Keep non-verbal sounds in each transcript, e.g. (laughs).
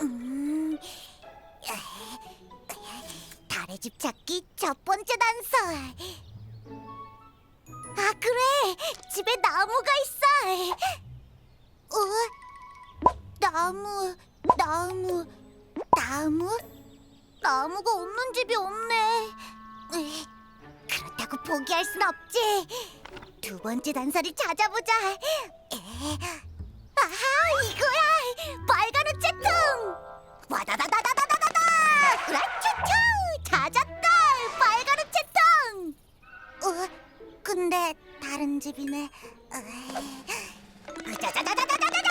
음, 달의 집 찾기 첫 번째 단서. 아 그래, 집에 나무가 있어. 어? 나무, 나무, 나무? 나무가 없는 집이 없네. 그렇다고 포기할 순 없지. 두 번째 단서를 찾아보자. 에, 아하, 이거야! 빨간 우체통! 와다다다다다다다다! 으라쭈쭈! 찾았다! 빨간 우체통! 어, 근데 다른 집이네. 짜자자자자자자자!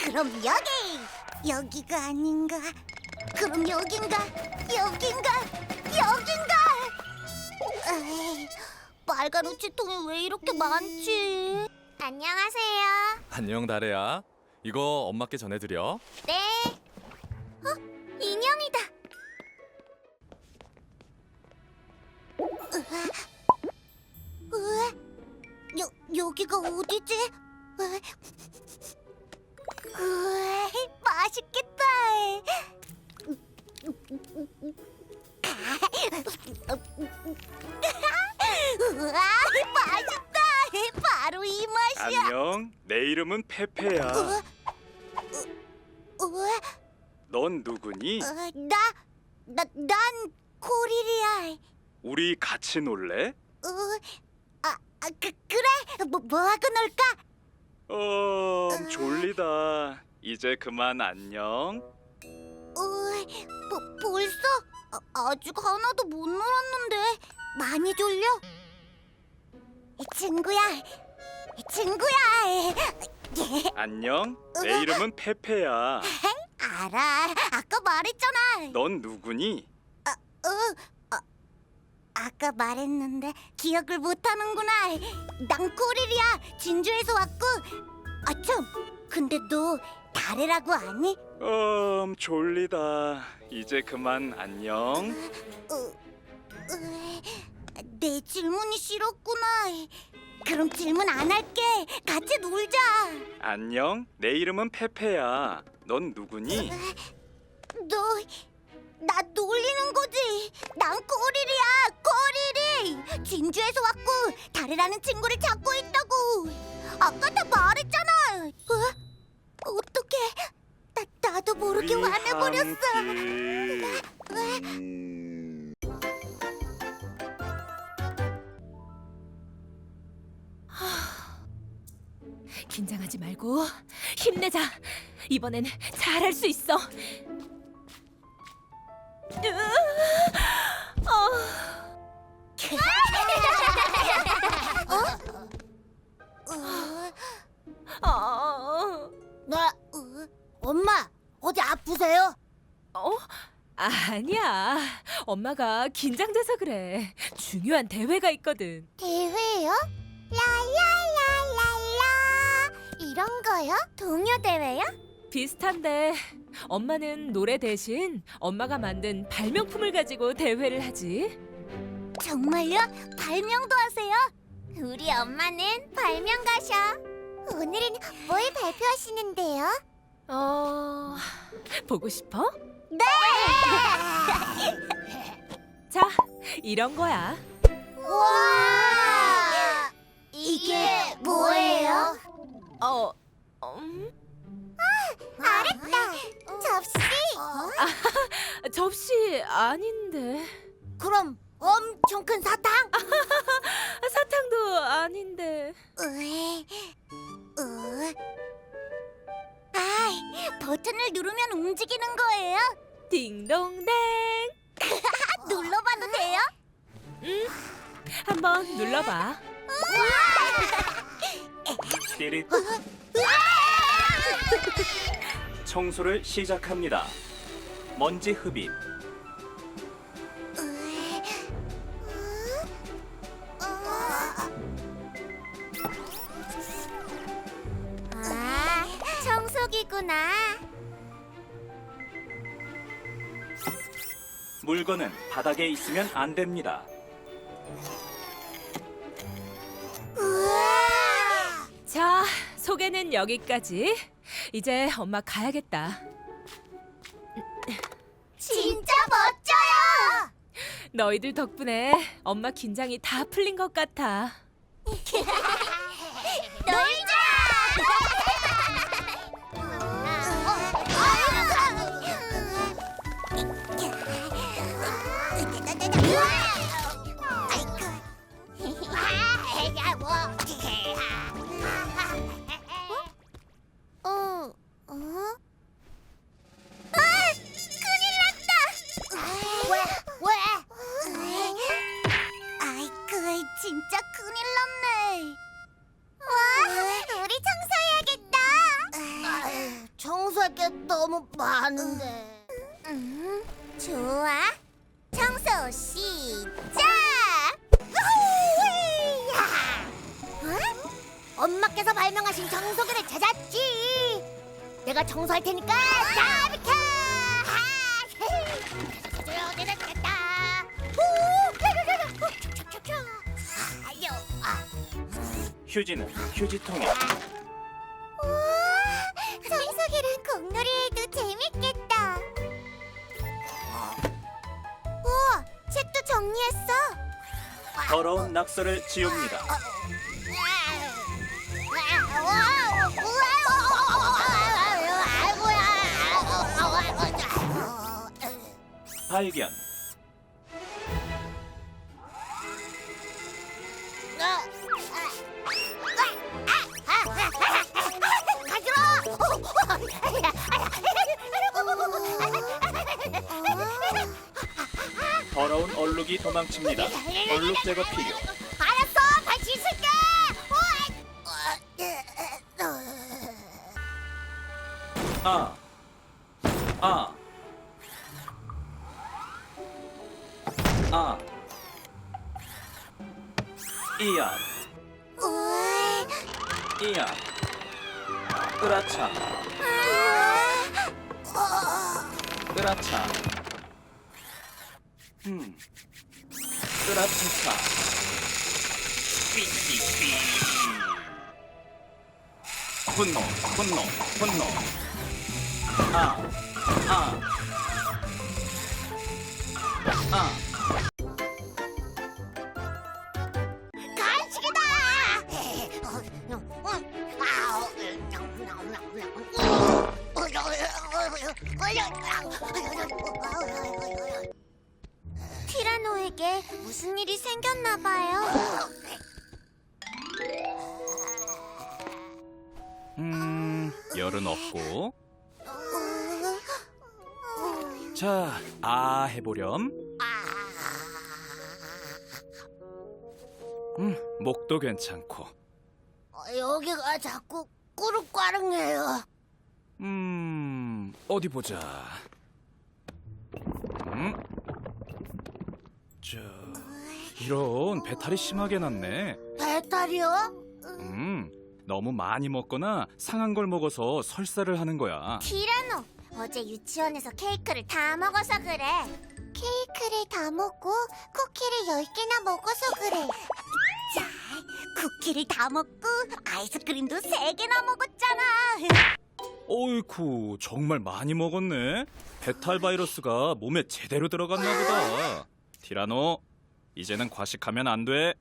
그럼 여기! 여기가 아닌가? 그럼 여긴가? 여긴가? 여긴가? 에이, 빨간 우체통이 왜 이렇게 많지? 안녕하세요. 안녕 다래야. 이거 엄마께 전해드려. 네. 어, 인형이다. 으아, 여 여기가 어디지? 으아, 맛있겠다. (laughs) 우와, 맛이야. 안녕. 내 이름은 페페야. 우와, 우와. 넌 누구니? 어, 나, 나, 난 코릴이야. 우리 같이 놀래? 어, 아, 아 그, 그래. 뭐, 뭐 하고 놀까? 어, 졸리다. 이제 그만 안녕. 어, 뭐, 벌써? 아, 아직 하나도 못 놀았는데 많이 졸려? 이 친구야, 이 친구야. 예, 안녕. 내 이름은 페페야. 알아. 아까 말했잖아. 넌 누구니? 어, 아, 아까 말했는데 기억을 못하는구나. 난 코릴이야. 진주에서 왔고. 아참, 근데 너 다래라고 아니? 음, 졸리다. 이제 그만 안녕. 어, 으, 내 질문이 싫었구나. 그럼 질문 안 할게. 같이 놀자. 안녕. 내 이름은 페페야. 넌 누구니? 너, 나 놀리는 거지. 난 코릴이야. 코릴이. 진주에서 왔고 다래라는 친구를 찾고 있다고. 아까 다 말했잖아. 어? 어떡해. 나, 나도 모르게 우리 화내버렸어. 함께. 긴장하지 말고 힘내자. 이번엔 잘할 수 있어. 으아! 어, 어, 나, 어, 엄마, 어디 아프세요? 어? 아니야. 엄마가 긴장돼서 그래. 중요한 대회가 있거든. 대회요? 라라라라라 이런 거요? 동요 대회요? 비슷한데 엄마는 노래 대신 엄마가 만든 발명품을 가지고 대회를 하지. 정말요? 발명도 하세요? 우리 엄마는 발명가셔. 오늘은 뭘 발표하시는데요? 어, 보고 싶어? 네! (laughs) 자, 이런 거야. 와! 이게 뭐예요? 어, 음, 알았다. 접시. (laughs) 접시 아닌데. 그럼 엄청 큰 사탕? (laughs) 사탕도 아닌데. 으이, 으. 아, 버튼을 누르면 움직이는 거예요? 딩동댕. (laughs) 눌러봐도 돼요? 응? 한번 눌러봐. 띠릿. 청소를 시작합니다. 먼지 흡입. 아, 청소기구나. 물건은 바닥에 있으면 안 됩니다. 소개는 여기까지. 이제 엄마 가야겠다. 진짜 멋져요. 너희들 덕분에 엄마 긴장이 다 풀린 것 같아. (laughs) 내가 청소할 테니까 다 비켜. 휴지는 휴지통에. 청소기랑 공놀이해도 재밌겠다. 우와, 책도 정리했어. 더러운 낙서를 지웁니다. 발견. 더러운 얼룩이 도망칩니다. 얼룩 제거 필요. 알았어, 발 씻을게. 아. 아. 아. 이야. 이야. 으라차. 으라차. 음. 으라차차. 삐삐삐. 분노, 분노, 분노. 아, 아, 아. 티라노에게 무슨 일이 생겼나 봐요. 음, 열은 없고. 자, 아 해보렴. 음, 목도 괜찮고. 여기가 자꾸 꾸룩과릉해요. 음, 어디 보자. 음? 저, 이런 배탈이 심하게 났네. 배탈이요? 음, 너무 많이 먹거나 상한 걸 먹어서 설사를 하는 거야. 티라노, 어제 유치원에서 케이크를 다 먹어서 그래. 케이크를 다 먹고 쿠키를 열 개나 먹어서 그래. 자, 쿠키를 다 먹고 아이스크림도 세 개나 먹었잖아. 어이쿠, 정말 많이 먹었네. 배탈 바이러스가 몸에 제대로 들어갔나 보다. 티라노, 이제는 과식하면 안 돼.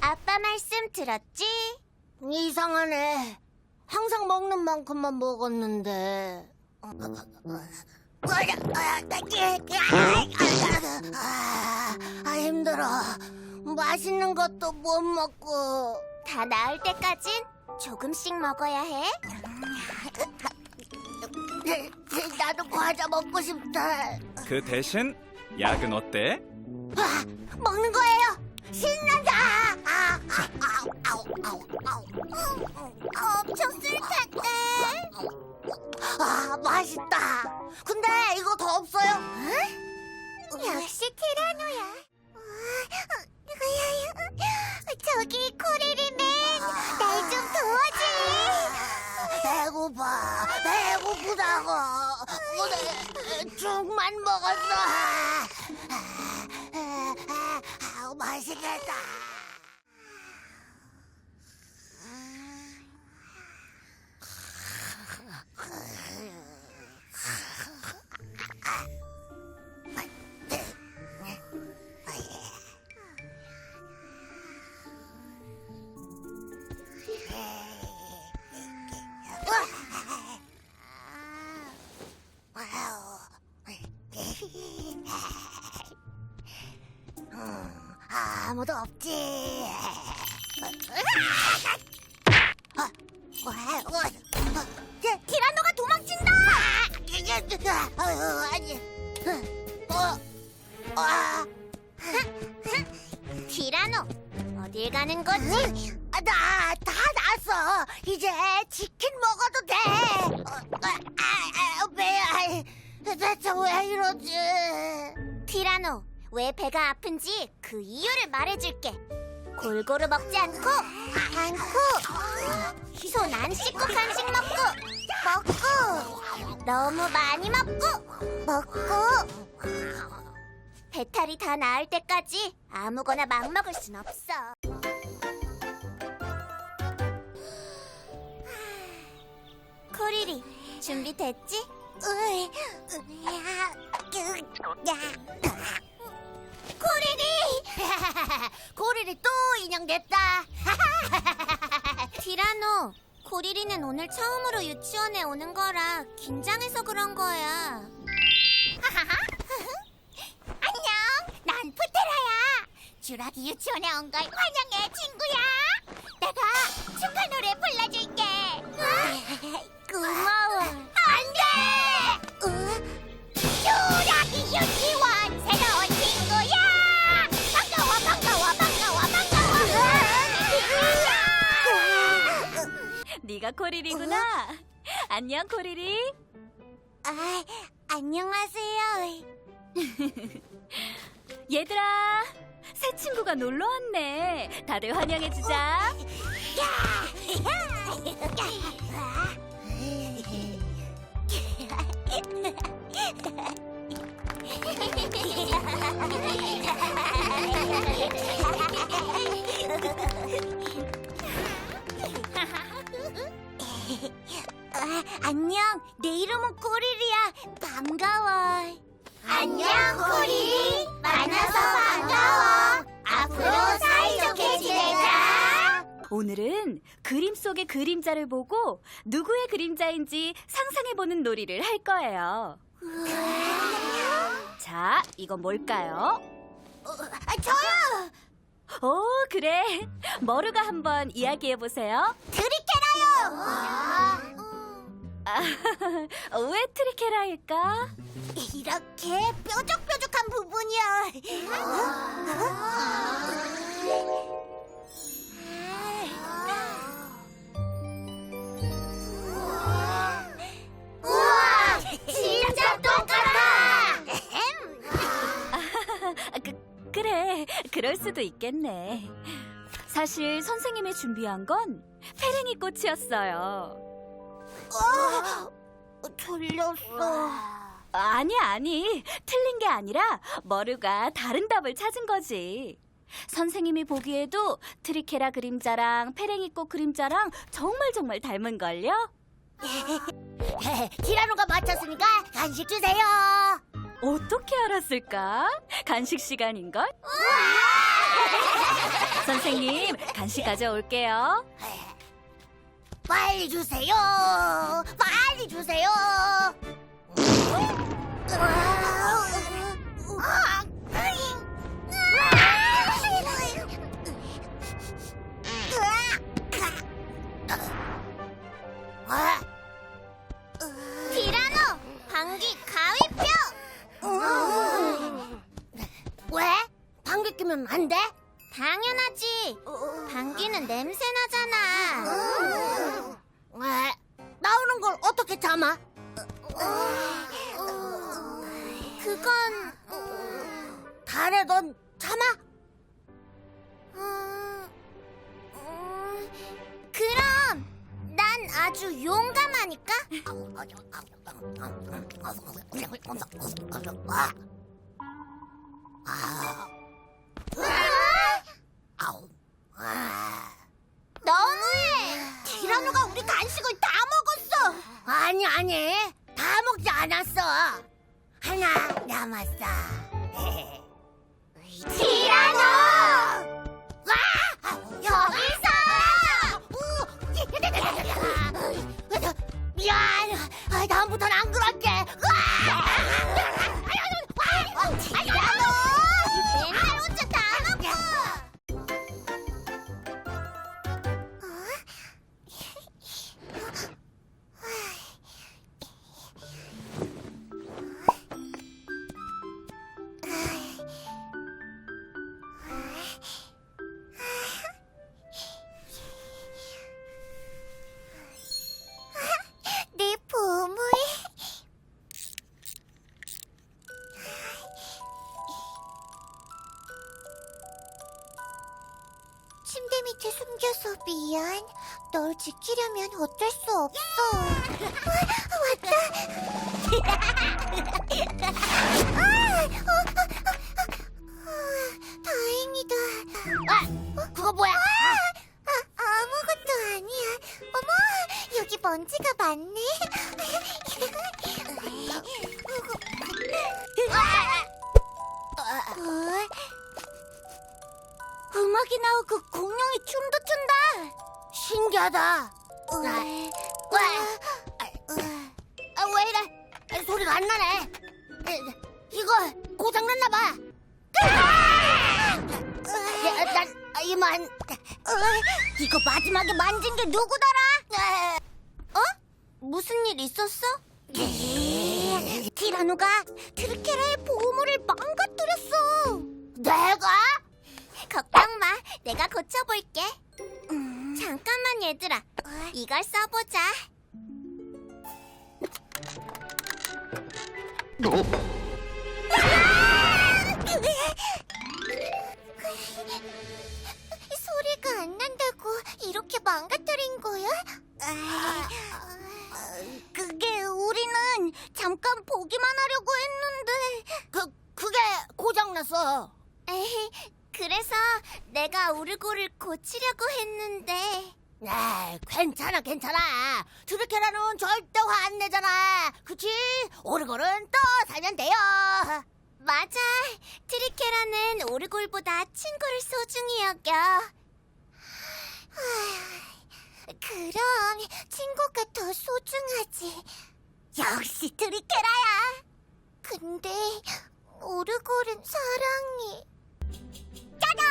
아빠 말씀 들었지? 이상하네. 항상 먹는 만큼만 먹었는데. 아, 힘들어. 맛있는 것도 못 먹고. 다 나을 때까진 조금씩 먹어야 해. 나도 과자 먹고 싶다. 그 대신 약은 어때? 아, 먹는 거예요. 신난다. 아, 아, 아우, 아우, 아우, 아우. 엄청 쓸 텐데. 아, 맛있다. 근데 이거 더 없어요? 역시 티라노야. 죽만 먹었어. 아우 맛있겠다. 으악! 아무도 없지. 어, 어, 어, 어, 티- 티라노가 도망친다! 아유, 아니. 어, 아. 티라노, 어딜 가는 거지? 나, 다 났어. 이제 치킨 먹어도 돼. 어, 아, 아. 대체 왜 이러지? 티라노, 왜 배가 아픈지 그 이유를 말해줄게. 골고루 먹지 않고, 않고, 손 안 씻고 간식 먹고, 먹고, 너무 많이 먹고, 먹고. 배탈이 다 나을 때까지 아무거나 막 먹을 순 없어. 코리리, 준비됐지? 으이, 으야, 으, 야. 코리리! 코리리 (laughs) 또 인형 됐다. (laughs) 티라노, 코리리는 오늘 처음으로 유치원에 오는 거라 긴장해서 그런 거야. (laughs) 안녕, 난 푸테라야. 주라기 유치원에 온 걸 환영해, 친구야. 내가 축하 노래 불러줄게. 고마워. 코리리구나. 안녕 코리리. 아, 안녕하세요. (laughs) 얘들아, 새 친구가 놀러 왔네. 다들 환영해 주자. (laughs) (laughs) 아, 안녕, 내 이름은 코리리야. 반가워. 안녕, 코리리. 만나서 반가워. 앞으로 사이좋게 지내자. 오늘은 그림 속의 그림자를 보고 누구의 그림자인지 상상해보는 놀이를 할 거예요. 자, 이건 뭘까요? 아, 저요. 오, 그래. 머루가 한번 이야기해보세요. 드리케 라요. (laughs) 왜 트리케라일까? 이렇게 뾰족뾰족한 부분이야. 우와, 진짜 똑같아. 아, (laughs) 그, 그래, 그럴 수도 있겠네. 사실 선생님이 준비한 건 페랭이 꽃이었어요. 어, 틀렸어. 아니, 아니. 틀린 게 아니라 머루가 다른 답을 찾은 거지. 선생님이 보기에도 트리케라 그림자랑 페랭이 꽃 그림자랑 정말 정말 닮은걸요? (laughs) 티라노가 맞췄으니까 간식 주세요. 어떻게 알았을까? 간식 시간인걸? 선생님, 간식 가져올게요. (laughs) 빨리 주세요. 빨리 주세요. 티라노 방귀 가위뼈. 왜? 방귀 끼면 안 돼? 당연하지. 방귀는 냄새 나잖아. 참아? 그건 달에 넌 참아? 음, 그럼 난 아주 용감하니까. 너무해! 티라노가 우리 간식을 다! 아니, 아니. 다 먹지 않았어. 하나 남았어. 티라노! 와! 여기 있어! 미안. 아, 다음부터는 안 그럴게. 미안. 널 지키려면 어쩔 수 없어. 아, 왔다. 아, 어, 아, 아, 다행이다. 아, 그거 뭐야? 아, 아무것도 아니야. 어머, 여기 먼지가 많네. 어? 음악이 나오고 공룡이 춤도 춘다. 신기하다. 와, 아, 왜 이래? 소리가 안 나네. 이거 고장 났나 봐. 야, 난 이만. 이거 마지막에 만진 게 누구더라? 어? 무슨 일 있었어? 티라노가 트리케라의 보물을 망가뜨렸어. 내가? 걱정 마, 내가 고쳐볼게. 잠깐만 얘들아, 이걸 써보자. 소리가 안 난다고 이렇게 망가뜨린 거야? 그게 우리는 잠깐 보기만 하려고 했는데 그 그게 고장났어. 에이, 그래서 내가 우르고를 고치려고 했는데 아, 괜찮아, 괜찮아. 트리케라는 절대 화 안 내잖아. 그치? 오르골은 또 살면 돼요. 맞아. 트리케라는 오르골보다 친구를 소중히 여겨. 그럼 친구가 더 소중하지. 역시 트리케라야. 근데 오르골은 사랑이. 짜잔!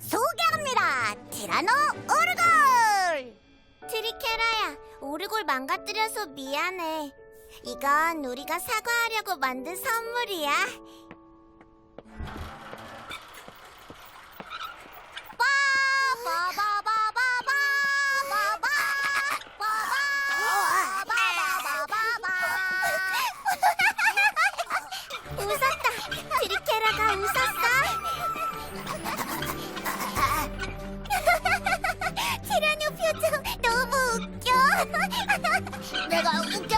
소개합니다. 티라노 오르골. 트리케라야, 오르골 망가뜨려서 미안해. 이건 우리가 사과하려고 만든 선물이야. 웃었다. 트리케라가 웃었어. 티라노 표정 너무 웃겨. (laughs) 내가 웃겨.